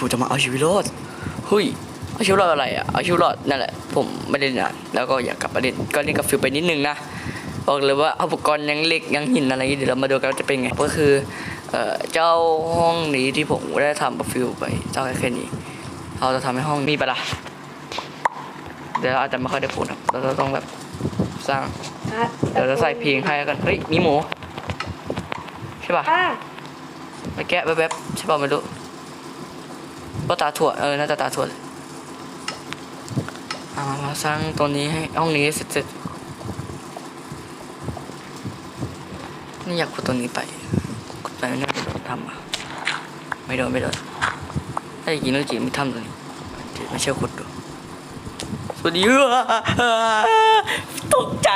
ผมจะมาเอาชีวิตรอดเฮ้ยเอาชีวิตรอดอะไรอะเอาชีวิตรอดนั่นแหละผมไม่ได้นานแล้วก็อยากกลับมาเล่นก็เล่นกับฟิลไปนิดนึงนะบอกเลยว่าอุปกรณ์ยังเล็กยังหินอะไรอย่างงี้เดี๋ยวเรามาดูกันว่าจะเป็นไงก็คือเอ่อเจ้าห้องนี้ที่ผมได้ทำกับฟิลไปเจ้าแค่นี้ เราจะทำให้ห้องมีปะล่ะเดี๋ยวเราอาจจะไม่ค่อยได้พูดครับเราจะต้องแบบสร้างอะเดี๋ยวจะใส่เพลงให้แล้วกันเฮ้ยมีหมูใช่ป่ะอะไปแกะแป๊บๆใช่ป่ะไม่รู้ ก็ตาถั่วเออน่าจะตาถั่วเลยเอามามาสร้างตัวนี้ให้ห้องนี้เสร็จเสร็จนี่อยากขุดตัวนี้ไปขุดไปไม่น่าจะโดนทำอะไม่โดนไม่โดนถ้าจริงๆต้องจริงไม่ทำตัวนี้ไม่เชื่อขุดดูสวัสดีตกใจ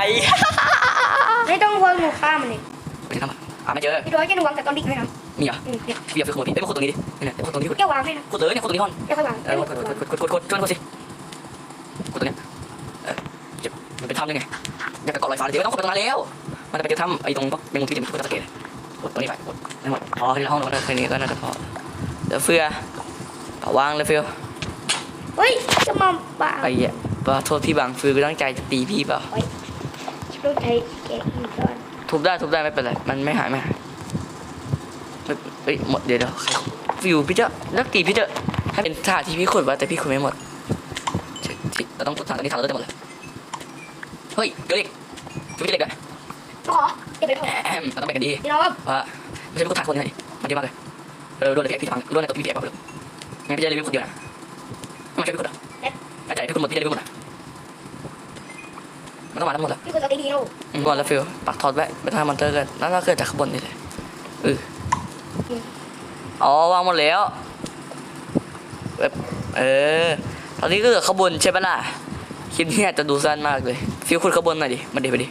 ไม่ต้องวนหนูข้ามมันเลยไปทำอะอะไม่เจอพี่ร้อยแค่หนูวางแต่ตอนดิ่งให้นะมีเหรอ อืมเนี่ยพี่อยากไปขโมยพี่เอ้ยมาขุดตรงนี้ดิเนี่ยขุดตรงนี้ขุดแก้ววางให้นะขุดเลยเนี่ยขุดตรงนี้ก่อนแก้วค่อยวางเออขุดขุดขุดขุดขุดช่วยขุดสิขุดตรงเนี้ยเออเจ็บมันเป็นถ้ำยังไงอยากจะเกาะลอยฟ้าเลยเดี๋ยวไม่ต้องขุดไปตรงนั้นแล้วมันจะไปเจอถ้ำไอ้ตรงแมงมุมที่จะมีขุดตะเกียบขุดตรงนี้ไปขุดไม่หมดพอที่ห้องเราแค่นี้ก็น่าจะพอเดี๋ยวเฟือเอาวางเลยฟิลเฮ้ยจะมาบ้าไอ้เหี้ยปาโทษพี่บางฟิลก็ตั้งใจจะตีพี่เปล่าต้องใช้แกะอีกก่อนทุบได้ทุบได้ไม่เป็นไรมันไม่หายไม่หาย เฮ้ยเฮ้ยหมดเดี๋ยวเดี๋ยวฟิวพี่เจ้านักตีพี่เจ้าให้เป็นท่าที่พี่ขุดไว้แต่พี่ขุดไม่หมดเจ็ดที่เราต้องขุดทางตรงนี้ทางเราได้หมดเลยเฮ้ยเกล็กฟิวจะเล็กอะขอเก็บไปพอแอมเราต้องแบ่งกันดีพี่น้องว่าไม่ใช่พี่ขุดทางคนยังไงมันเยอะมากเลยเออรวดเลยพี่ฟังรวดในตัวพี่แอบเอาเลยงั้นพี่จะรีวิวคนเดียวนะไม่ใช่พี่ขุดอะอาจารย์พี่ขุดหมดพี่จะรีวิวหมดนะมันต้องมาทั้งหมดแล้วพี่คนสติดีโน่อืมก่อนแล้วฟิวปักทอดไว้ไปทำมอนเตอร์กันแล้วเราเกิดจากข้างบนนี่เลยเออ อ๋อวางหมดแล้วแบบเออ ตอนนี้ก็เหลือข้างบนใช่ปะล่ะ คลิปนี้อาจจะดูสั้นมากเลย ฟิวขุดข้างบนหน่อยดิ มาดิมาดิ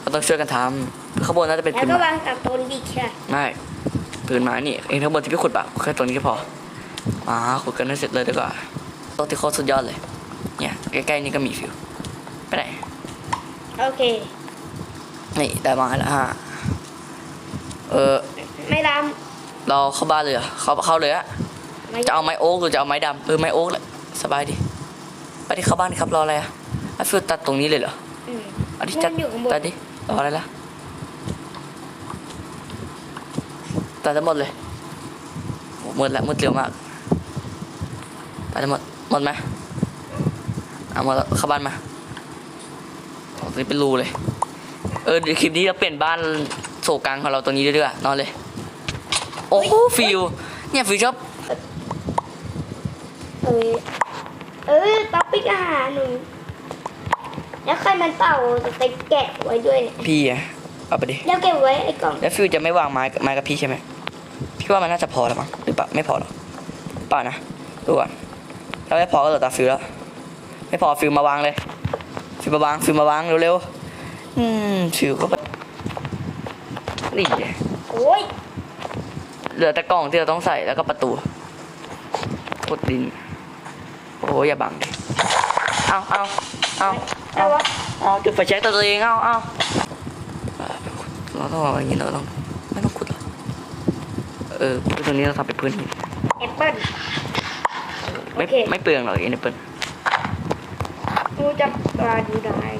เราต้องช่วยกันทำข้างบนน่าจะเป็นแล้วพื้นก็ไม้วางกับต้นดิใช่ไม่พื้นไม้นี่เองข้างบนที่พี่ขุดปะแค่ตรงนี้ก็พอมาขุดกันให้เสร็จเลยดีกว่าโต๊ะที่โคตรสุดยอดเลย เนี่ยใกล้ๆนี่ก็มีฟิวไปไหนโอเค นี่ได้มาแล้วฮะเออ ไม่ดเราเข้าบ้านเลยเหรอเข้าเข้าเลยอะำไม่จะเอาไม้โอ๊กหรือจะเอาไม้ดำเออไม้โอ๊กแหละสบายดีไปที่เข้าบ้านดิครับรออะไรอะไอ้ฟิวตัดตรงนี้เลยเหรออืม เอาดิจัดมันอยู่ข้างบน ตัดดิรออะไรล่ะตัดจะหมดเลยโอ้หมดแล้วหมดเร็วมากตัดจะหมดหมดไหมเอาหมดแล้วเข้าบ้านมาโอ้ตรงนี้เป็นรูเลย เออเดี๋ยวคลิปนี้เราเปลี่ยนบ้านโศกกลางของเราตรงนี้ด้วยๆนอนเลย โอ้โหฟิวเนี่ยฟิวชอบเออเออเตาปิ๊กอาหารหนูแล้วใครมันเป่าไปแกะไว้ด้วยเนี่ยพี่อะเอาไปดิแล้วเก็บไว้ไอ้กล่องแล้วฟิวจะไม่วางไม้กับไม้กับพี่ใช่ไหมพี่ว่ามันน่าจะพอแล้วมั้งหรือเปล่าไม่พอหรอกเปล่านะดูก่อนถ้าไม่พอก็เหลือตาฟิวแล้วไม่พอฟิวมาวางเลย ฟิวมาวางฟิวมาวางเร็วๆอืมฟิวก็ไปนี่ไงโอ้ย เหลือแต่กล่องที่เราต้องใส่แล้วก็ประตูขุดดิน โอ้ยอย่าบังดิเอาเอาเอาเอาวะเอาจุดไฟแช็กตัวเองเอาเอาอ่าเราต้องเอาอย่างนี้เราต้องไม่ต้องขุดหรอกเออพื้นตรงนี้เราทำเป็นพื้นหินแอปเปิ้ลไม่โอเคไม่เปลืองหรอกไอ้เนี่ยเปิ้ลกูจะปลาดูได้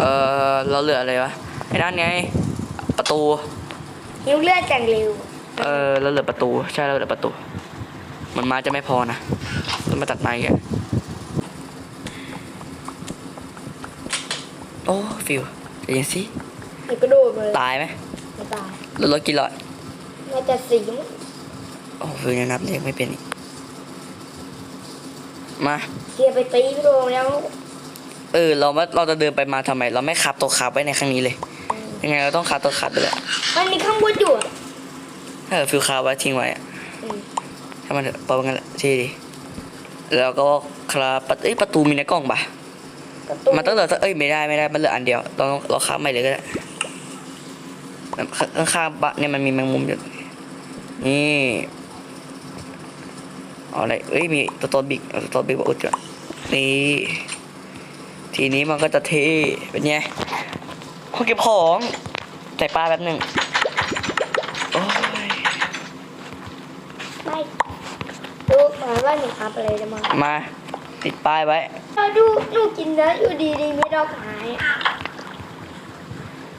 เออเราเหลืออะไรวะไอ้นั่นไงประตูหิวเลือดจังเร็ว เออเราเหลือประตู ใช่เราเหลือประตู มันไม้จะไม่พอนะต้องมาตัดไม้แกโอ้ฟิวใจเย็นสิมันกระโดดมาเลยตายไหมไม่ตายเราลดกี่หลอดน่าจะสิงโอ้ฟิวยังนับเลขไม่เป็นอีกมาเกียร์ไปตีพี่โดงแล้วเออเรามาเราจะเดินไปมาทำไม เราไม่ขับตัวขับไว้ในครั้งนี้เลย ยังไงเราต้องขับตัวขับไปเลย มันมีข้างบนอยู่อะ เออฟิวคาไว้ทิ้งไว้อะอืมถ้ามันเถอะปล่อยมันกันแหละที่ดีแล้วก็คลาประตูเอ้ยประตูมีในกล่องปะประตูมันต้องเหลือสักเอ้ยไม่ได้ไม่ได้มันเหลืออันเดียวเราเราข้ามไม่เลยก็ได้แบบข้างข้างๆบะเนี่ยมันมีแมงมุมอยู่นี่เอาอะไรเอ้ยมีตัวตนบิ๊กเอาตัวตนบิ๊กมาอุดก่อนนี่ทีนี้มันก็จะเท่เป็นไงห้องเก็บของใส่ปลาแป๊บหนึ่ง ว่าหนูครับอะไรจะมามา ติดป้ายไว้ เราดูหนูกินแล้วอยู่ดีๆไม่ดอกไม้อะ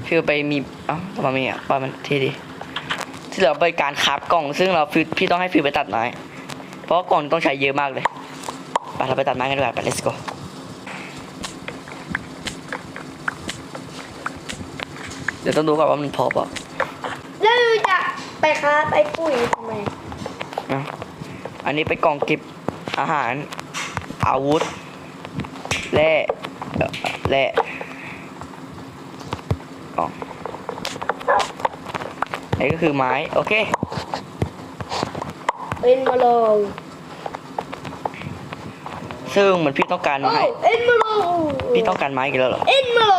ฟิวไปมีเอ้าทำไมมีอะป้ายมันเท่ดี ที่เหลือไปการคราฟกล่อง ซึ่งเราฟิวพี่ต้องให้ฟิวไปตัดไม้เพราะว่ากล่องต้องใช้เยอะมากเลยไปเราไปตัดไม้กันดีกว่าไป let's go เดี๋ยวต้องดูก่อนว่ามันพอเปล่าแล้วหนูจะไปค้าไปปุ๋ยทำไมนะ อันนี้ไปนกล่องเก็บอาหาร อาวุธแร่เอ่อแร่กล่องอันนี้ก็คือไม้ โอเคเป็นมาโลซึ่งเหมือนพี่ต้องการโอ้ไม้ เอ็นมาโลพี่ต้องการไม้กันแล้วเหรอ เอ็นมาโล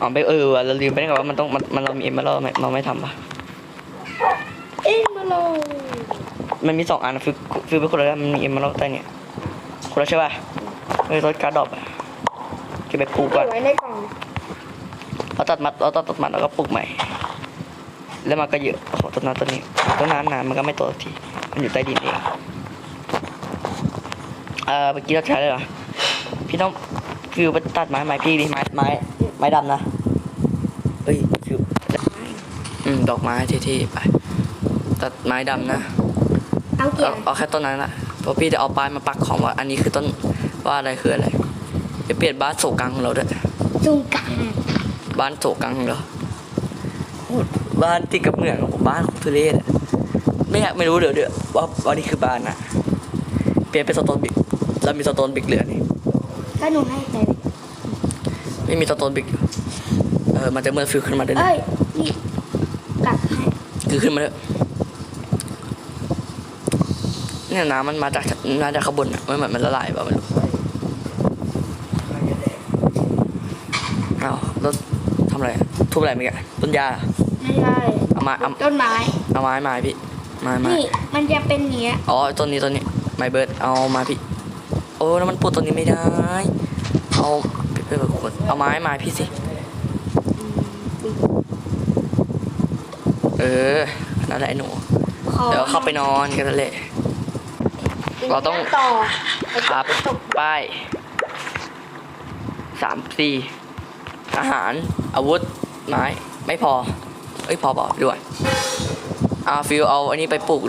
อ๋อไปเออว่ะเราลืมไปได้ไงว่ามันต้องมันมันเรามีเอ็มเราไม่เราไม่ทำปะเอ็นมาโล มันมีสองอันนะฟิวฟิวไปคนละอันมันมีเอ็มเราใต้เนี่ยคนละใช่ป่ะเออรถการ์ดดรอปอะเก็บไปปลูกก่อนไว้ในกล่องเราตัดมัดเราตัดตัดมัดแล้วก็ปลูกใหม่ แล้วมันก็เยอะโอ้โหต้นนั้นต้นนี้ต้นนั้นนานมันก็ไม่โตสักทีมันอยู่ใต้ดินเองเออเมื่อกี้เราใช้เลยเหรอพี่ต้องฟิวไปตัดไม้ไม้พี่ดิไม้ไม้ไม้ดำนะเอ้ยฟิวอืมดอกไม้เท่ๆไป ตัดไม้ดำนะ เอาเกี่ยเอาวเอาแค่ต้นนั้นแหละเพราะพี่จะเอาป้ายมาปักของว่า อันนี้คือต้นว่าอะไรคืออะไรจะเปลี่ยนบ้านโศกังของเราด้วยจุงกังบ้านโศกังของเราโอ้บ้านติดกับเมืองบ้านของทุเรศอะไม่อยากไม่รู้เดี๋ยวเดี๋ยวว่าว่านี่คือบ้านนะเปลี่ยนเป็นสโตนบิกเรามีสโตนบิกเหลือนี่ก็หนูให้ไปไม่มีสโตนบิกอยู่เออมันจะเมื่อฟิวขึ้นมาได้เลยเอ้ยนี่กัดให้คือขึ้นมาเลย เนี่ยน้ำมันมาจากมาจากข้างบนอะมันเหมือนมันละลายเปล่าไม่รู้เอาแล้วทำอะไรอะทุบอะไรเมื่อกี้ต้นยาเหรอไม่ได้เอามาเอาต้นไม้เอาไม้มาพี่ไม้ไม้นี่มันจะเป็นเนี้ยอ๋อต้นนี้ต้นนี้ไม้เบิร์ดเอามาพี่โอ้แล้วมันปลูกต้นนี้ไม่ได้เอาไปแบบขวดเอาไม้มาพี่สิเออนั่นแหละไอ้หนูขอเดี๋ยวเข้าไปนอนกันนั่นแหละ เราต้องต่อครับป้ายสามสี่อาหารอาวุธไม้ไม่พอเอ้ยพอเปล่าด้วยอ่าฟิวเอาอันนี้ไปปลูก